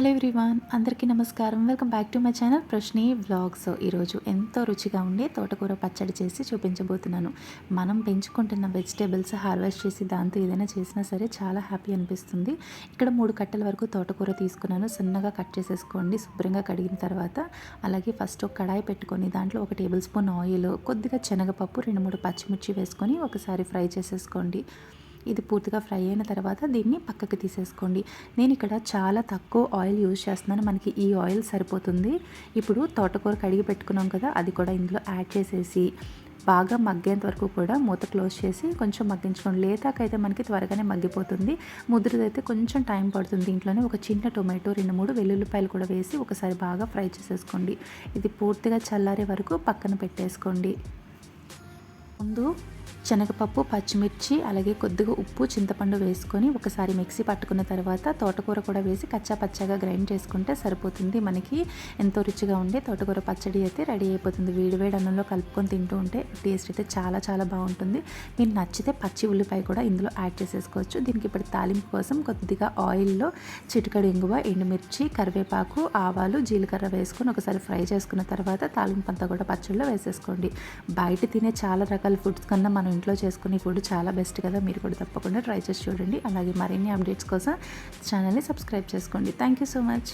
Hello everyone అందరికీ నమస్కారం. Welcome back to my channel Prashni vlogs ఈరోజు ఎంతో రుచిగా ఉండే తోటకూర పచ్చడి చేసి చూపించబోతున్నాను. మనం పెంచుకుంటున్న వెజిటేబుల్స్ హార్వెస్ట్ చేసి దాంతో ఏదైనా చేసినా సరే చాలా హ్యాపీ అనిపిస్తుంది. ఇక్కడ మూడు కట్టల వరకు తోటకూర తీసుకున్నాను. సన్నగా కట్ చేసేసుకోండి శుభ్రంగా కడిగిన తర్వాత. అలాగే ఫస్ట్ ఒక కడాయి పెట్టుకొని దాంట్లో ఒక టేబుల్ స్పూన్ ఆయిల్ కొద్దిగా శనగపప్పు రెండు మూడు పచ్చిమిర్చి వేసుకొని ఒకసారి ఫ్రై చేసేసుకోండి. ఇది పూర్తిగా ఫ్రై అయిన తర్వాత దీన్ని పక్కకి తీసేసుకోండి. నేను ఇక్కడ చాలా తక్కువ ఆయిల్ యూజ్ చేస్తున్నాను. మనకి ఈ ఆయిల్ సరిపోతుంది. ఇప్పుడు తోటకూర కడిగి పెట్టుకున్నాం కదా అది కూడా ఇందులో యాడ్ చేసేసి బాగా మగ్గేంత వరకు కూడా మూత క్లోజ్ చేసి కొంచెం మగ్గించుకోండి. లేతాకైతే మనకి త్వరగానే మగ్గిపోతుంది. ముద్రదైతే కొంచెం టైం పడుతుంది. దీంట్లోనే ఒక చిన్న టొమాటో రెండు మూడు వెల్లుల్లిపాయలు కూడా వేసి ఒకసారి బాగా ఫ్రై చేసేసుకోండి. ఇది పూర్తిగా చల్లారే వరకు పక్కన పెట్టేసుకోండి. ముందు శనగపప్పు పచ్చిమిర్చి అలాగే కొద్దిగా ఉప్పు చింతపండు వేసుకొని ఒకసారి మిక్సీ పట్టుకున్న తర్వాత తోటకూర కూడా వేసి కచ్చా పచ్చగా గ్రైండ్ చేసుకుంటే సరిపోతుంది. మనకి ఎంతో రుచిగా ఉండే తోటకూర పచ్చడి అయితే రెడీ అయిపోతుంది. వేడివేడి అన్నంలో కలుపుకొని తింటూ ఉంటే టేస్ట్ అయితే చాలా చాలా బాగుంటుంది. మీరు నచ్చితే పచ్చి ఉల్లిపాయ కూడా ఇందులో యాడ్ చేసేసుకోవచ్చు. దీనికి ఇప్పుడు తాలింపు కోసం కొద్దిగా ఆయిల్లో చిటికడు ఇంగువ ఎండుమిర్చి కరివేపాకు ఆవాలు జీలకర్ర వేసుకొని ఒకసారి ఫ్రై చేసుకున్న తర్వాత తాలింపు అంతా కూడా పచ్చడిలో వేసేసుకోండి. బయట తినే చాలా రకాల ఫుడ్స్ కన్నా మనం ఇంట్లో చేసుకుని ఫుడ్ చాలా బెస్ట్ కదా మీరు కూడా తప్పకుండా ట్రై చేసి చూడండి. అలాగే మరిన్ని అప్డేట్స్ కోసం ఛానల్ని సబ్స్క్రైబ్ చేసుకోండి. Thank you so much.